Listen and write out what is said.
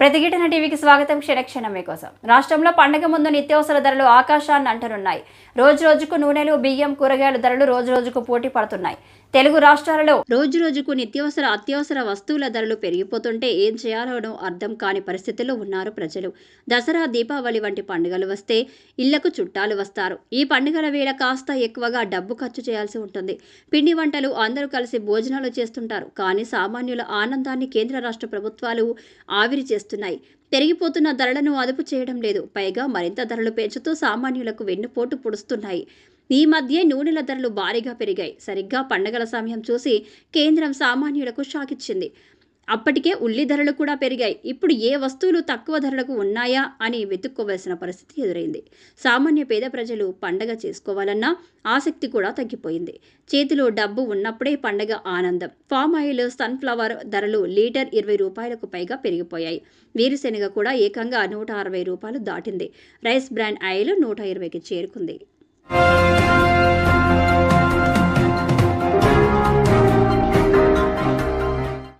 ప్రతిఘటన టీవీకి స్వాగతం. క్షణక్షణం కోసం రాష్ట్రంలో పండగ ముందు నిత్యావసర ధరలు ఆకాశాన్ని అంటనున్నాయి రోజు రోజుకు నూనెలు బియ్యం కూరగాయల ధరలు రోజు రోజుకు పోటీ పడుతున్నాయి. తెలుగు రాష్ట్రాలలో రోజు రోజుకు నిత్యావసర అత్యవసర వస్తువుల ధరలు పెరిగిపోతుంటే ఏం చేయాలో అర్థం కాని పరిస్థితుల్లో ఉన్నారు ప్రజలు. దసరా దీపావళి వంటి పండుగలు వస్తే ఇళ్ళకు చుట్టాలు వస్తారు. ఈ పండుగల వేళ కాస్త ఎక్కువగా డబ్బు ఖర్చు చేయాల్సి ఉంటుంది. పిండి వంటలు అందరూ కలిసి భోజనాలు చేస్తుంటారు. కానీ సామాన్యుల ఆనందాన్ని కేంద్ర రాష్ట్ర ప్రభుత్వాలు ఆవిరి చేస్తారు చేస్తున్నాయి పెరిగిపోతున్న ధరలను అదుపు చేయడం లేదు. పైగా మరింత ధరలు పెంచుతూ సామాన్యులకు వెన్నుపోటు పొడుస్తున్నాయి. ఈ మధ్య నూనెల ధరలు భారీగా పెరిగాయి. సరిగ్గా పండగల సమయం చూసి కేంద్రం సామాన్యులకు షాక్ ఇచ్చింది. అప్పటికే ఉల్లి ధరలు కూడా పెరిగాయి. ఇప్పుడు ఏ వస్తువులు తక్కువ ధరలకు ఉన్నాయా అని వెతుక్కోవలసిన పరిస్థితి ఎదురైంది. సామాన్య పేద ప్రజలు పండగ చేసుకోవాలన్నా ఆసక్తి కూడా తగ్గిపోయింది. చేతిలో డబ్బు ఉన్నప్పుడే పండగ ఆనందం. పామ్ ఆయిల్ సన్ఫ్లవర్ ధరలు లీటర్ ఇరవై రూపాయలకు పైగా పెరిగిపోయాయి. వేరుశెనగ కూడా ఏకంగా నూట అరవై రూపాయలు దాటింది. రైస్ బ్రాండ్ ఆయిల్ నూట ఇరవైకి చేరుకుంది.